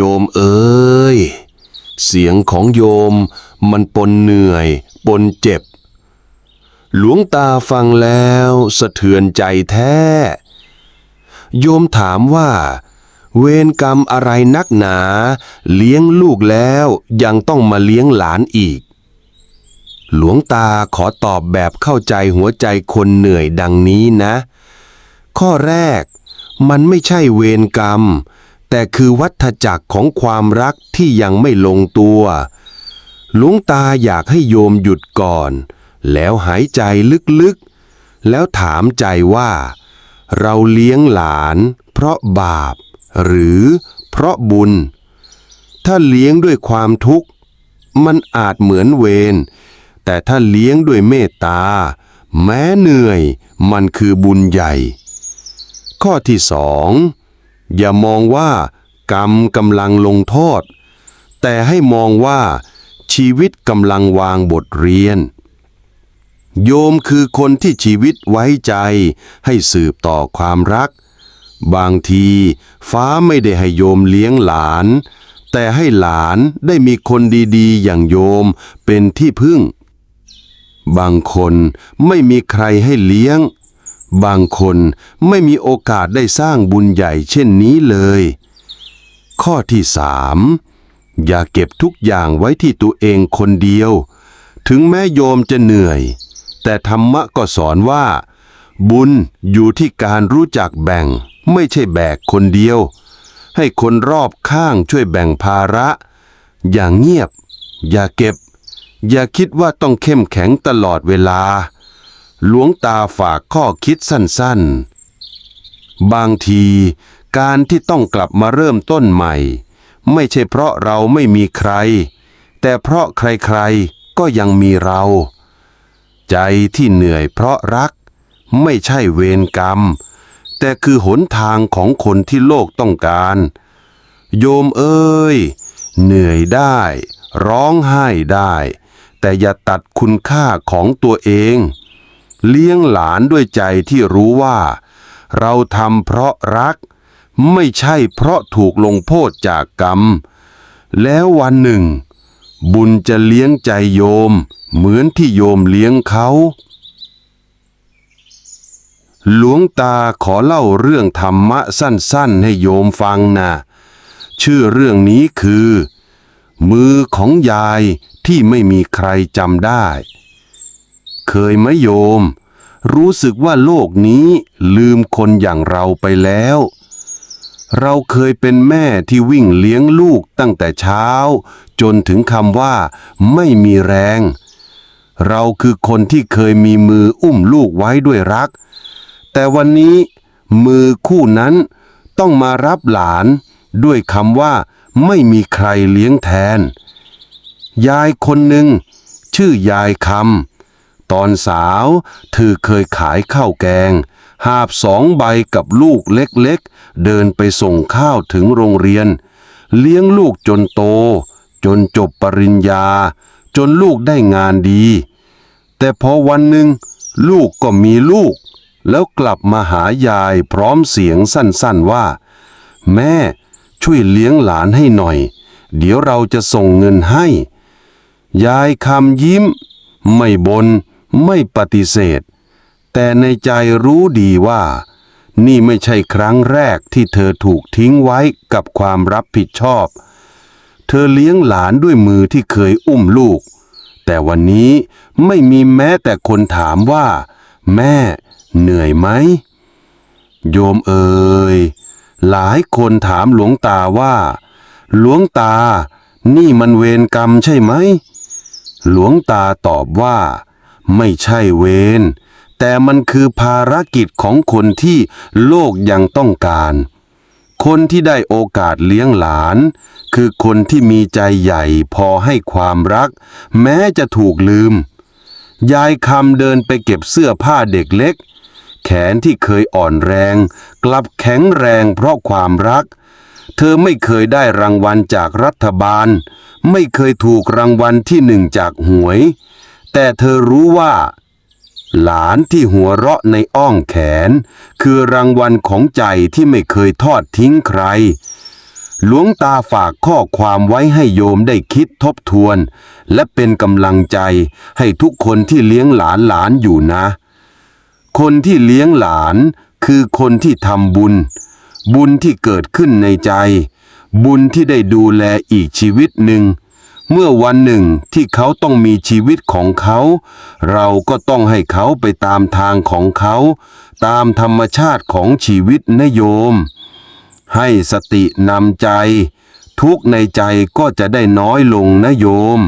โยมเอ้ย เสียงของโยมมันปนเหนื่อย ปนเจ็บ หลวงตาฟังแล้วสะเทือนใจแท้ โยมถามว่า เวรกรรมอะไรนักหนา เลี้ยงลูกแล้วยังต้องมาเลี้ยงหลานอีก หลวงตาขอตอบแบบเข้าใจหัวใจคนเหนื่อยดังนี้นะ ข้อแรกมันไม่ใช่เวรกรรม แต่คือวัฏจักรของความรักที่ยังไม่ลงตัว หลวงตาอยากให้โยมหยุดก่อน แล้วหายใจลึกๆ แล้วถามใจว่า เราเลี้ยงหลาน เพราะบาป หรือเพราะบุญ ถ้าเลี้ยงด้วยความทุกข์ มันอาจเหมือนเวร แต่ถ้าเลี้ยงด้วยเมตตา แม้เหนื่อย มันคือบุญใหญ่ ข้อที่สอง อย่ามองว่ากรรมกำลังลงโทษ แต่ให้มองว่าชีวิตกำลังวางบทเรียน โยมคือคนที่ชีวิตไว้ใจ ให้สืบต่อความรัก บางทีฟ้าไม่ได้ให้โยมเลี้ยงหลาน แต่ให้หลานได้มีคนดี ๆ อย่างโยมเป็นที่พึ่ง บางคนไม่มีใครให้เลี้ยง บางคนไม่มีโอกาสได้สร้างบุญใหญ่เช่นนี้เลย ข้อที่สามอย่าเก็บทุกอย่างไว้ที่ตัวเองคนเดียว ถึงแม้โยมจะเหนื่อย แต่ธรรมะก็สอนว่า บุญอยู่ที่การรู้จักแบ่ง ไม่ใช่แบกคนเดียว ให้คนรอบข้างช่วยแบ่งภาระ อย่างเงียบ อย่าเก็บ อย่าคิดว่าต้องเข้มแข็งตลอดเวลา หลวงตาฝากข้อคิดสั้นๆ บางทีการที่ต้องกลับมาเริ่มต้นใหม่ ไม่ใช่เพราะเราไม่มีใคร แต่เพราะใครๆก็ยังมีเรา ใจที่เหนื่อยเพราะรัก ไม่ใช่เวรกรรม แต่คือหนทางของคนที่โลกต้องการ โยมเอ้ย เหนื่อยได้ ร้องไห้ได้ แต่อย่าตัดคุณค่าของตัวเอง เลี้ยงหลานด้วยใจที่รู้ว่า เราทำเพราะรัก ไม่ใช่เพราะถูกลงโทษจากกรรม แล้ววันหนึ่ง บุญจะเลี้ยงใจโยม เหมือนที่โยมเลี้ยงเขา หลวงตาขอเล่าเรื่องธรรมะสั้นๆ ให้โยมฟังนะ ชื่อเรื่องนี้คือ มือของยายที่ไม่มีใครจำได้ เคยไหมโยม รู้สึกว่าโลกนี้ลืมคนอย่างเราไปแล้ว เราเคยเป็นแม่ที่วิ่งเลี้ยงลูกตั้งแต่เช้า จนถึงคำว่า ไม่มีแรง เราคือคนที่เคยมีมืออุ้มลูกไว้ด้วยรัก แต่วันนี้มือคู่นั้นต้องมารับหลานด้วยคำว่า ไม่มีใครเลี้ยงแทน ยายคนหนึ่งชื่อยายคำ ตอนสาวเธอเคยขายข้าวแกง หาบสองใบกับลูกเล็กๆ เดินไปส่งข้าวถึงโรงเรียน เลี้ยงลูกจนโต จนจบปริญญา จนลูกได้งานดี แต่พอวันหนึ่งลูกก็มีลูก แล้วกลับมาหายายพร้อมเสียงสั้นๆว่า แม่ช่วยเลี้ยงหลานให้หน่อย เดี๋ยวเราจะส่งเงินให้ ยายคำยิ้ม ไม่บน ไม่ปฏิเสธ แต่ในใจรู้ดีว่า นี่ไม่ใช่ครั้งแรกที่เธอถูกทิ้งไว้กับความรับผิดชอบ เธอเลี้ยงหลานด้วยมือที่เคยอุ้มลูก แต่วันนี้ไม่มีแม้แต่คนถามว่า แม่เหนื่อยไหม โยมเอ่ยหลายคนถามหลวงตาว่า หลวงตา นี่มันเวรกรรมใช่ไหม หลวงตาตอบว่า ไม่ใช่เวรแต่มันคือภารกิจของคนที่โลกยังต้องการ คนที่ได้โอกาสเลี้ยงหลาน คือคนที่มีใจใหญ่พอให้ความรัก แม้จะถูกลืม ยายคำเดินไปเก็บเสื้อผ้าเด็กเล็ก แขนที่เคยอ่อนแรง กลับแข็งแรงเพราะความรัก เธอไม่เคยได้รางวัลจากรัฐบาล ไม่เคยถูกรางวัลที่หนึ่งจากหวย แต่เธอรู้ว่า หลานที่หัวเราะในอ้องแขน คือรางวัลของใจที่ไม่เคยทอดทิ้งใคร หลวงตาฝากข้อความไว้ให้โยมได้คิดทบทวน และเป็นกำลังใจให้ทุกคนที่เลี้ยงหลานหลานอยู่นะ คนที่เลี้ยงหลานคือคนที่ทำบุญ บุญที่เกิดขึ้นในใจ บุญที่ได้ดูแลอีกชีวิตหนึ่ง เมื่อวันหนึ่งที่เขาต้องมีชีวิตของเขา เราก็ต้องให้เขาไปตามทางของเขา ตามธรรมชาติของชีวิตนะโยม ให้สตินำใจ ทุกในใจก็จะได้น้อยลงนะโยม